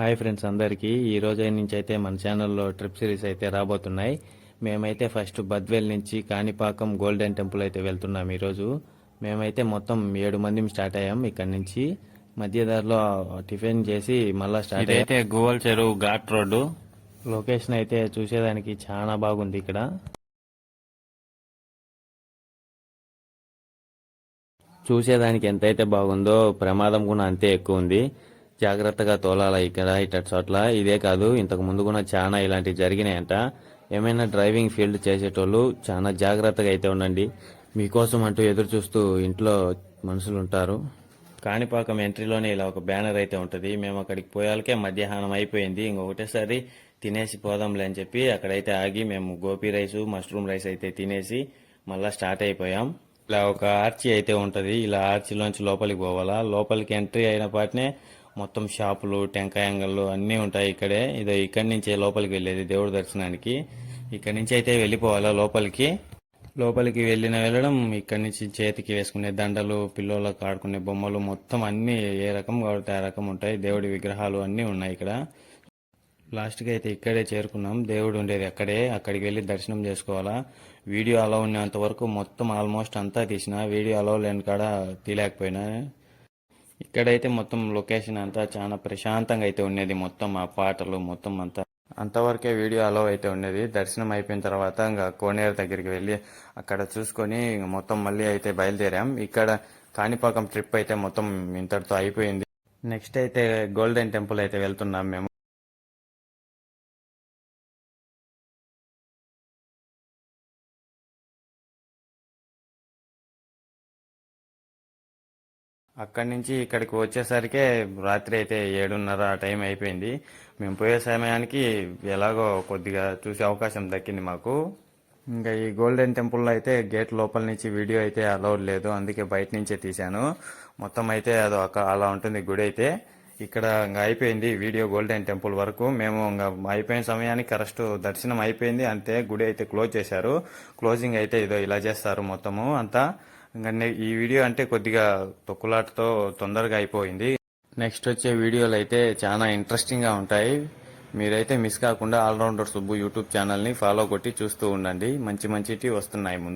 Hi friends అందరికీ. ఈ రోజు నుంచి అయితే మన ఛానల్లో ట్రిప్ సిరీస్ అయితే రాబోతున్నాయి. మేమైతే ఫస్ట్ బద్వేల్ నుంచి కాణిపాకం గోల్డెన్ టెంపుల్ అయితే వెళ్తున్నాం ఈరోజు. మేమైతే మొత్తం ఏడు మంది స్టార్ట్ అయ్యాం ఇక్కడ నుంచి. మధ్య దారిలో టిఫిన్ చేసి మళ్ళా స్టార్ట్ అయితే గోవల్ చెరువు ఘాట్ రోడ్డు. లొకేషన్ అయితే చూసేదానికి చాలా బాగుంది ఇక్కడ. చూసేదానికి ఎంతైతే బాగుందో ప్రమాదం కూడా అంతే ఎక్కువ ఉంది. జాగ్రత్తగా తోలాల ఇక్కడ ఇట చోట్ల. ఇదే కాదు ఇంతకు ముందు కూడా చాలా ఇలాంటివి జరిగినాయంట. ఏమైనా డ్రైవింగ్ ఫీల్డ్ చేసేటోళ్ళు చాలా జాగ్రత్తగా అయితే ఉండండి. మీకోసం అంటూ ఎదురు చూస్తూ ఇంట్లో మనుషులు ఉంటారు కాణిపాకం ఎంట్రీలోనే ఇలా ఒక బ్యానర్ అయితే ఉంటుంది. మేము అక్కడికి పోయాలకే మధ్యాహ్నం అయిపోయింది. ఇంకొకటేసారి తినేసి పోదాంలే అని చెప్పి అక్కడైతే ఆగి మేము గోపీ రైస్ మష్రూమ్ రైస్ అయితే తినేసి మళ్ళీ స్టార్ట్ అయిపోయాం. ఇలా ఒక ఆర్చి అయితే ఉంటుంది. ఇలా ఆర్చిలోంచి లోపలికి పోవాలా? లోపలికి ఎంట్రీ అయిన పాటినే మొత్తం షాపులు టెంకాయ అంగళ్ళు అన్నీ ఉంటాయి ఇక్కడే. ఇదో ఇక్కడి నుంచే లోపలికి వెళ్ళేది దేవుడి దర్శనానికి. ఇక్కడి నుంచి అయితే వెళ్ళిపోవాలా లోపలికి? లోపలికి వెళ్ళిన వెళ్ళడం ఇక్కడి నుంచి చేతికి వేసుకునే దండలు పిల్లలకు ఆడుకునే బొమ్మలు మొత్తం అన్నీ ఏ రకం కాబట్టి ఆ రకం ఉంటాయి. దేవుడి విగ్రహాలు అన్నీ ఉన్నాయి ఇక్కడ. లాస్ట్కి అయితే ఇక్కడే చేరుకున్నాం. దేవుడు ఉండేది అక్కడే. అక్కడికి వెళ్ళి దర్శనం చేసుకోవాలా. వీడియో అలా ఉన్నంత వరకు మొత్తం ఆల్మోస్ట్ అంతా తీసిన. వీడియో అలో లేని కాడ తీయలేకపోయినా. ఇక్కడైతే మొత్తం లొకేషన్ అంతా చాలా ప్రశాంతంగా అయితే ఉండేది. మొత్తం ఆ పాటలు మొత్తం అంతా. అంతవరకే వీడియో అలో అయితే ఉండేది. దర్శనం అయిపోయిన తర్వాత ఇంకా కోనేరు దగ్గరికి వెళ్ళి అక్కడ చూసుకొని మొత్తం మళ్ళీ అయితే బయలుదేరాం. ఇక్కడ కాణిపాకం ట్రిప్ అయితే మొత్తం ఇంతటితో అయిపోయింది. నెక్స్ట్ అయితే గోల్డెన్ టెంపుల్ అయితే వెళ్తున్నాం మేము. అక్కడి నుంచి ఇక్కడికి వచ్చేసరికి రాత్రి అయితే ఏడున్నర ఆ టైం అయిపోయింది. మేము పోయే సమయానికి ఎలాగో కొద్దిగా చూసే అవకాశం దక్కింది మాకు. ఇంకా ఈ గోల్డెన్ టెంపుల్లో అయితే గేట్ లోపల నుంచి వీడియో అయితే అలౌడ్ లేదు అందుకే బయట నుంచే తీశాను. మొత్తం అయితే అది ఒక అలా ఉంటుంది గుడి అయితే. ఇక్కడ ఇంకా అయిపోయింది వీడియో గోల్డెన్ టెంపుల్ వరకు. మేము ఇంకా అయిపోయిన సమయానికి కరెక్ట్ దర్శనం అయిపోయింది అంతే గుడి అయితే క్లోజ్ చేశారు. క్లోజింగ్ అయితే ఇదో ఇలా చేస్తారు మొత్తము అంతా. ఇంకా ఈ వీడియో అంటే కొద్దిగా తొక్కులాటతో తొందరగా అయిపోయింది. నెక్స్ట్ వచ్చే వీడియోలు అయితే చాలా ఇంట్రెస్టింగ్గా ఉంటాయి. మీరైతే మిస్ కాకుండా ఆల్రౌండర్ సుబ్బు యూట్యూబ్ ఛానల్ని ఫాలో కొట్టి చూస్తూ ఉండండి. మంచి మంచిటి వస్తున్నాయి ముందు.